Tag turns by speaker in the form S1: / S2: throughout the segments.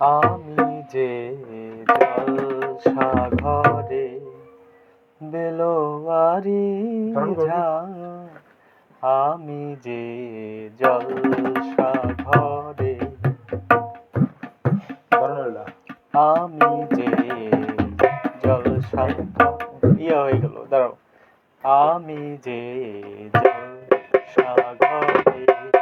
S1: আমি যে জলসাঘরে বেলোয়ারি
S2: ধরুন, ধরুন।
S1: ঝা আমি যে জলসাঘরে
S2: বর্ণনা
S1: আমি যে জলসা ইয়ে হয়ে গেল দাঁড়াও আমি যে জলসাঘরে বেলো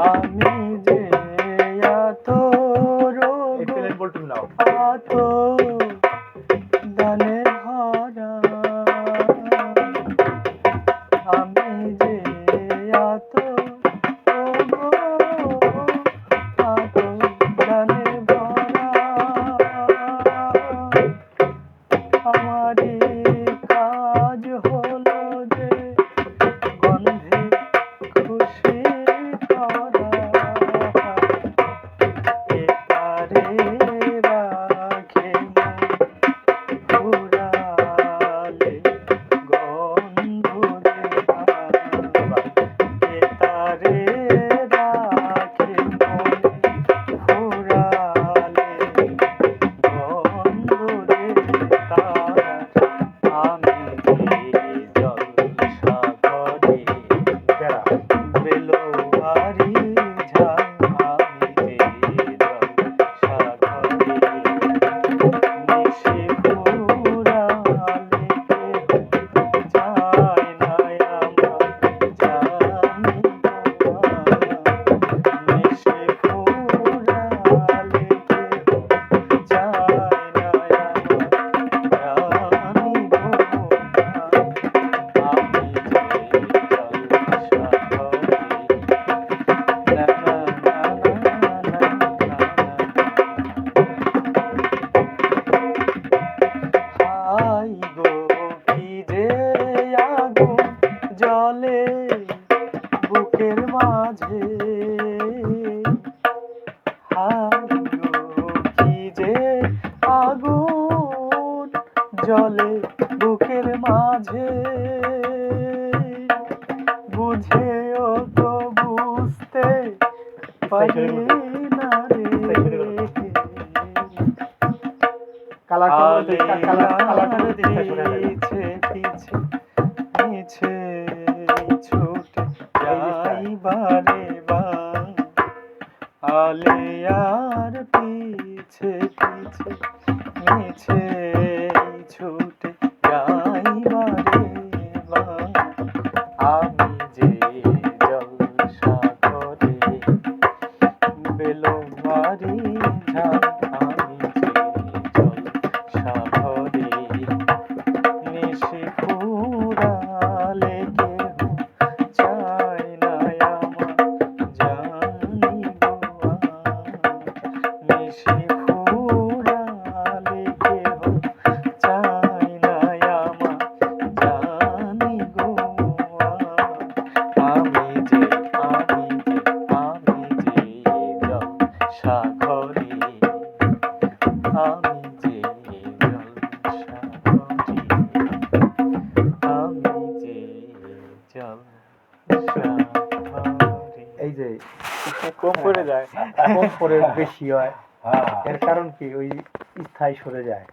S1: আমি যে এত দানে ভরা। আমি যে ভরা। আমারই কাজ হলো நீ মাঝে বুঝেও তো বুঝতে পারি না রে। পিছে পিছে। পিছে ছুটে যাই বারে বা। আলেয়ার ফুরালে কেহ চাই না আমার জানি গো কম করে যায়।
S2: কম পরে বেশি হয়।
S3: হ্যাঁ।
S2: এর কারণ কি? ওই স্থায়ী সরে যায়।